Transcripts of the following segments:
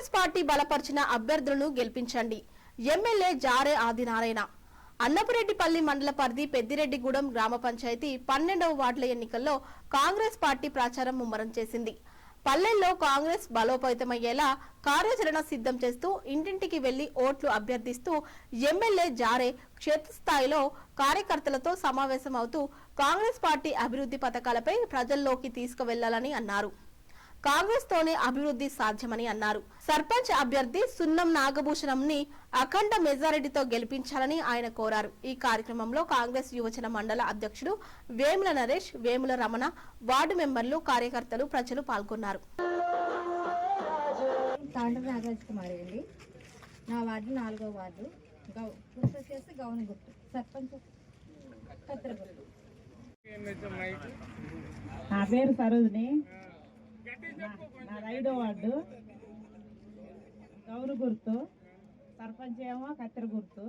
Congress party బలపరిచిన అభ్యర్థులను గెలిపించండి. ఎమ్మెల్యే జారే ఆదినారాయణ. అన్నపురెడ్డిపల్లి మండల పరిధి పెద్దిరెడ్డిగూడెం గ్రామ పంచాయతీ పన్నెండవ వార్డుల ఎన్నికల్లో కాంగ్రెస్ పార్టీ ప్రచారం ముమ్మరం చేసింది. పల్లెల్లో కాంగ్రెస్ బలోపేతమయ్యేలా కార్యాచరణ సిద్ధం చేస్తూ ఇంటింటికి వెళ్ళి ఓట్లు అభ్యర్థిస్తూ ఎమ్మెల్యే జారే క్షేత్రస్థాయిలో కార్యకర్తలతో సమావేశమవుతూ కాంగ్రెస్ పార్టీ అభివృద్ధి పథకాలపై ప్రజల్లోకి తీసుకువెళ్ళాలని అన్నారు. కాంగ్రెస్ తోనే అభివృద్ధి సాధ్యమని అన్నారు. సర్పంచ్ అభ్యర్థి సున్నం నాగభూషణం ని అఖండ మెజారిటీతో గెలిపించాలని ఆయన కోరారు. ఈ కార్యక్రమంలో కాంగ్రెస్ యువజన మండల అధ్యక్షుడు వేముల నరేష్ వేముల రమణ వార్డు మెంబర్లు కార్యకర్తలు ప్రజలు పాల్గొన్నారు. నా వార్డు నాలుగో వార్డు. గౌ గుర్తు వచ్చేసి గౌన్ గుర్తు. సర్పంచ్ కత్తెర గుర్తు. నా పేరు సరోజిని. నాది ఐదో వార్డు. గౌరు గుర్తు సర్పంచ్ ఏమో కత్తెర గుర్తు.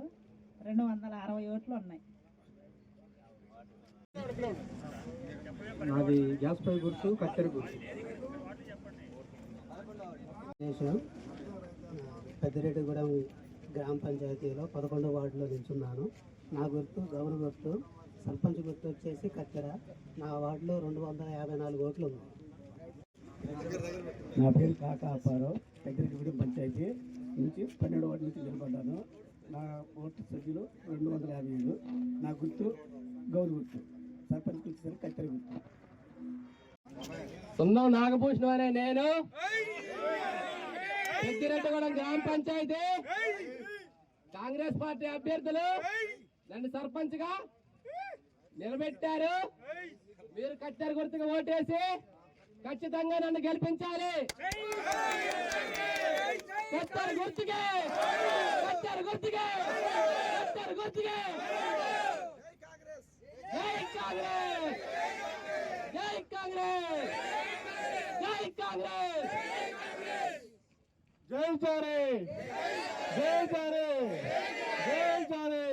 రెండు వందల అరవై ఓట్లు ఉన్నాయి. నాది గ్యాస్ పై గుర్తు కత్తెర గుర్తు. దేశం పెద్దిరెడ్డిగూడెం గ్రామ పంచాయతీలో పదకొండో వార్డులో నిల్చున్నాను. నా గుర్తు గౌరవ గుర్తు సర్పంచ్ గుర్తు వచ్చేసి కత్తెర. నా వార్డులో రెండు వందల యాభై నాలుగు ఓట్లు ఉన్నాయి నా పేరు కాకా అప్పారావు. పెద్దరెడ్డిగూడెం పంచాయతీ నుంచి పన్నెండు వాటి నుంచి నిలబడ్డాను. నా ఓటు సభ్యులు రెండు వందల యాభై ఏడు. నా గుర్తు గౌరు గుర్తు. సర్పంచ్ గుర్తు కత్తెర గుర్తు. సున్నం నాగభూషణం అనే నేను. పెద్దిరెడ్డిగూడెం గ్రామ పంచాయతీ. కాంగ్రెస్ పార్టీ అభ్యర్థులు నన్ను సర్పంచ్గా నిలబెట్టారు. మీరు కట్టారు గుర్తుగా ఓటేసి ఖచ్చితంగా నన్ను గెలిపించాలి. కట్టారు గుర్తుకే. కట్టారు గుర్తుకే. కట్టారు గుర్తుకే. జై కాంగ్రెస్. జై కాంగ్రెస్. జై కాంగ్రెస్. జై చారే జై చారే జై చారే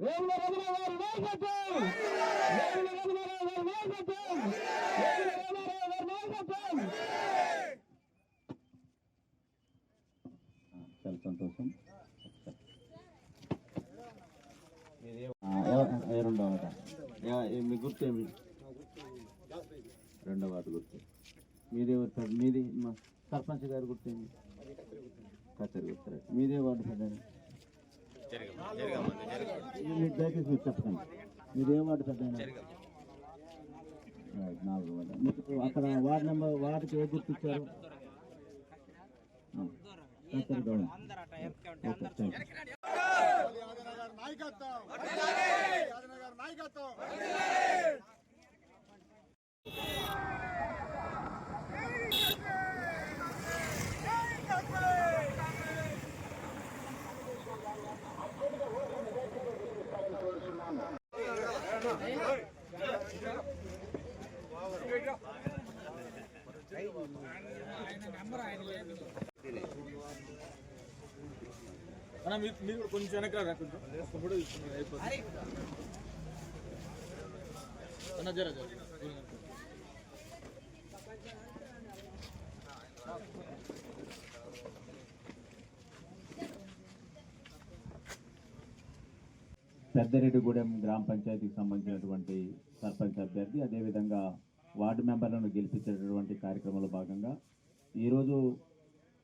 వేముల రమణారావు గారి నాయకత్వం. వేముల చాలా సంతోషం ఏ రెండవ మీ గుర్తు ఏమి రెండవ గుర్తు మీదే సార్ మీది మా సర్పంచ్ గారి గుర్తు ఏమి కచేరి గుర్తు మీదే వార్డు పెద్ద మీరు దయచేసి మీరు చెప్పండి మీదే వార్డు పెద్ద నాలుగు వార్డు మీకు అక్కడ వార్డు నెంబర్ వార్డుకి ఏ గుర్తు ఇచ్చారు ఆ, మీరు కూడా కొంచెం వెనక ఫోటో తీసుకున్నారు అయిపోతుంది. అన్న జర జర. పెద్దరెడ్డిగూడెం గ్రామ పంచాయతీకి సంబంధించినటువంటి సర్పంచ్ అభ్యర్థి అదేవిధంగా వార్డు మెంబర్లను గెలిపించేటటువంటి కార్యక్రమంలో భాగంగా ఈరోజు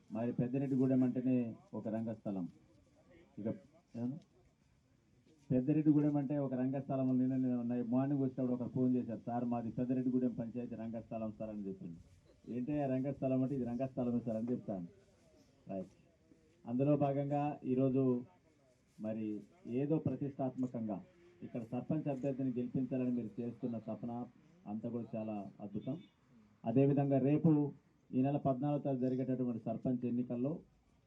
మరి పెద్దరెడ్డిగూడెం అంటేనే ఒక రంగస్థలం. ఇక పెద్దరెడ్డిగూడెం అంటే ఒక రంగస్థలం నిన్న ఉన్నాయి మార్నింగ్ వచ్చేటప్పుడు ఒక ఫోన్ చేశారు. సార్ మాది పెద్దరెడ్డిగూడెం పంచాయతీ రంగస్థలం సార్ అని చెప్పింది ఏంటి ఆ రంగస్థలం అంటే ఇది రంగస్థలమే సార్ అని చెప్తాను. రైట్ అందులో భాగంగా ఈరోజు మరి ఏదో ప్రతిష్టాత్మకంగా ఇక్కడ సర్పంచ్ అభ్యర్థిని గెలిపించాలని మీరు చేస్తున్న తపన అంతా కూడా చాలా అద్భుతం. అదేవిధంగా రేపు ఈ నెల పద్నాలుగు తారీఖు జరిగేటటువంటి సర్పంచ్ ఎన్నికల్లో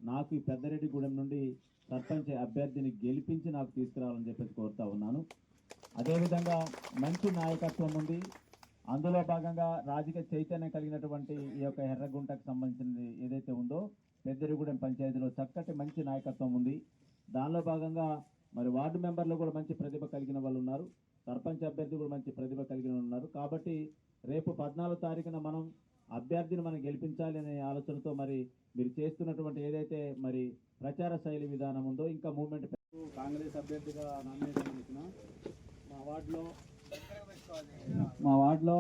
నాకు ఈ పెద్దరెడ్డిగూడెం నుండి సర్పంచ్ అభ్యర్థిని గెలిపించి నాకు తీసుకురావాలని చెప్పేసి కోరుతా ఉన్నాను. అదేవిధంగా మంచి నాయకత్వం ఉంది. అందులో భాగంగా రాజకీయ చైతన్యం కలిగినటువంటి ఈ యొక్క ఎర్రగుంటకు సంబంధించినది ఏదైతే ఉందో పెద్దరిగూడెం పంచాయతీలో చక్కటి మంచి నాయకత్వం ఉంది. దానిలో భాగంగా మరి వార్డు మెంబర్లు కూడా మంచి ప్రతిభ కలిగిన వాళ్ళు ఉన్నారు. సర్పంచ్ అభ్యర్థి కూడా మంచి ప్రతిభ కలిగిన ఉన్నారు. కాబట్టి రేపు పద్నాలుగు తారీఖున మనం అభ్యర్థిని మనం గెలిపించాలి అనే ఆలోచనతో మరి మీరు చేస్తున్నటువంటి ఏదైతే మరి ప్రచార శైలి విధానం ఉందో ఇంకా మూమెంట్ కాంగ్రెస్ అభ్యర్థిగా నామినేషన్ చేసిన మా వార్డులో మా వార్డులో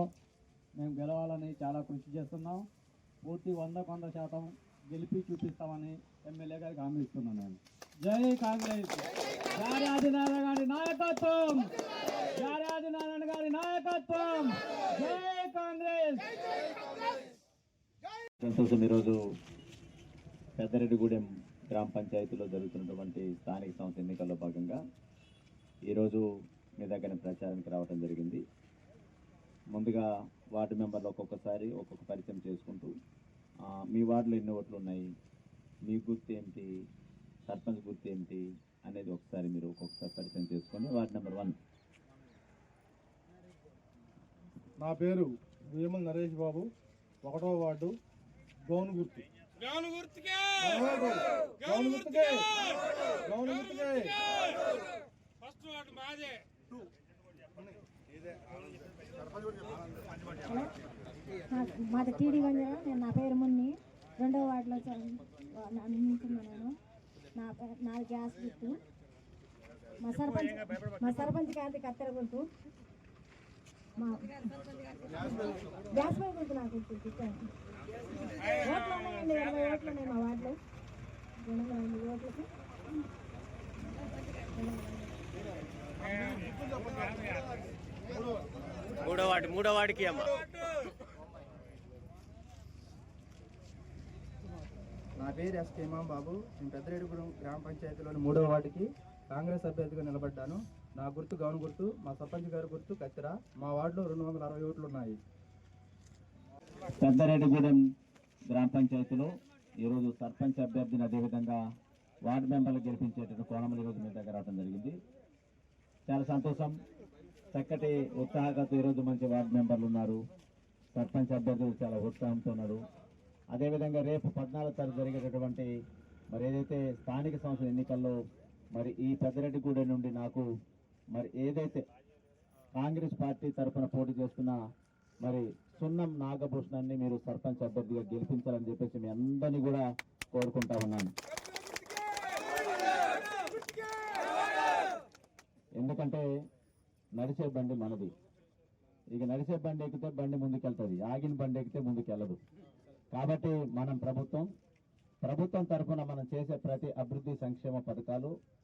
మేము గెలవాలని చాలా కృషి చేస్తున్నాం. పూర్తి వంద వంద శాతం గెలిపి చూపిస్తామని ఎమ్మెల్యే గారికి హామీ ఇస్తున్నాను నేను. జై కాంగ్రెస్! జారి ఆదినారాయణ గారి నాయకత్వం! జారి ఆదినారాయణ గారి నాయకత్వం! జై కాంగ్రెస్! సంతోషం ఈరోజు పెద్దరెడ్డిగూడెం గ్రామ పంచాయతీలో జరుగుతున్నటువంటి స్థానిక సంస్థ ఎన్నికల్లో భాగంగా ఈరోజు మీ దగ్గర ప్రచారానికి రావడం జరిగింది. ముందుగా వార్డు మెంబర్లు ఒక్కొక్కసారి ఒక్కొక్క పరిచయం చేసుకుంటూ మీ వార్డులో ఎన్ని ఓట్లు ఉన్నాయి మీ గుర్తు ఏంటి సర్పంచ్ గుర్తు ఏంటి అనేది ఒకసారి మీరు ఒక్కొక్కసారి పరిచయం చేసుకొని వార్డు నెంబర్ వన్. నా పేరు వేమల్ నరేష్ బాబు ఒకటో వార్డు గౌన్ గుర్తు గౌను గుర్తుకే గౌన్ గుర్తుకే గౌన్ గుర్తుకే ఫస్ట్ వాడు మాదే. టీడీ వంజర నేను నా పేరు మున్ని. రెండో వార్డులో నించున్నా నేను. నా పే- నాది గ్యాస్ గుర్తు. మా సర్పంచ్ మా సర్పంచ్ గారిది కత్తెర గుర్తు. మా గ్యాస్ నాకు ఓట్లు ఉన్నాయండి ఇరవై ఓట్లు ఉన్నాయి మా వార్డులో. రెండు వందల ఎనిమిది ఓట్లకి. మూడో వాడి మూడో వాడికి అమ్మ. నా పేరు ఎస్ ఇమాం బాబు. నేను పెద్దరెడ్డిగూడెం గ్రామ పంచాయతీలోని మూడో వార్డుకి కాంగ్రెస్ అభ్యర్థిగా నిలబడ్డాను. నా గుర్తు గౌన్ గుర్తు మా సర్పంచ్ గారి గుర్తు కత్తిర. మా వార్డులో రెండు వందల అరవై ఓట్లు ఉన్నాయి. పెద్దరెడ్డిగూడెం గ్రామ పంచాయతీలో ఈరోజు సర్పంచ్ అభ్యర్థిని అదేవిధంగా వార్డు మెంబర్లు గెలిపించేటువంటి కోణములు ఈరోజు మీ దగ్గర రావడం జరిగింది. చాలా సంతోషం. చక్కటి ఉత్సాహంతో ఈరోజు మంచి వార్డు మెంబర్లు ఉన్నారు. సర్పంచ్ అభ్యర్థులు చాలా ఉత్సాహంతో ఉన్నారు. అదేవిధంగా రేపు పద్నాలుగు తారీఖు జరిగేటటువంటి మరి ఏదైతే స్థానిక సంస్థల ఎన్నికల్లో మరి ఈ పెద్దరెడ్డిగూడెం నుండి నాకు మరి ఏదైతే కాంగ్రెస్ పార్టీ తరఫున పోటీ చేస్తున్న మరి సున్నం నాగభూషణాన్ని మీరు సర్పంచ్ అభ్యర్థిగా గెలిపించాలని చెప్పేసి మీ అందరినీ కూడా కోరుకుంటా ఉన్నాను. ఎందుకంటే నడిచే బండి మనది. ఇక నడిచే బండి ఎక్కితే బండి ముందుకెళ్తుంది. ఆగిన బండి ఎక్కితే ముందుకెళ్ళదు. కాబట్టి మనం ప్రభుత్వం ప్రభుత్వం తరఫున మనం చేసే ప్రతి అభివృద్ధి సంక్షేమ పథకాలు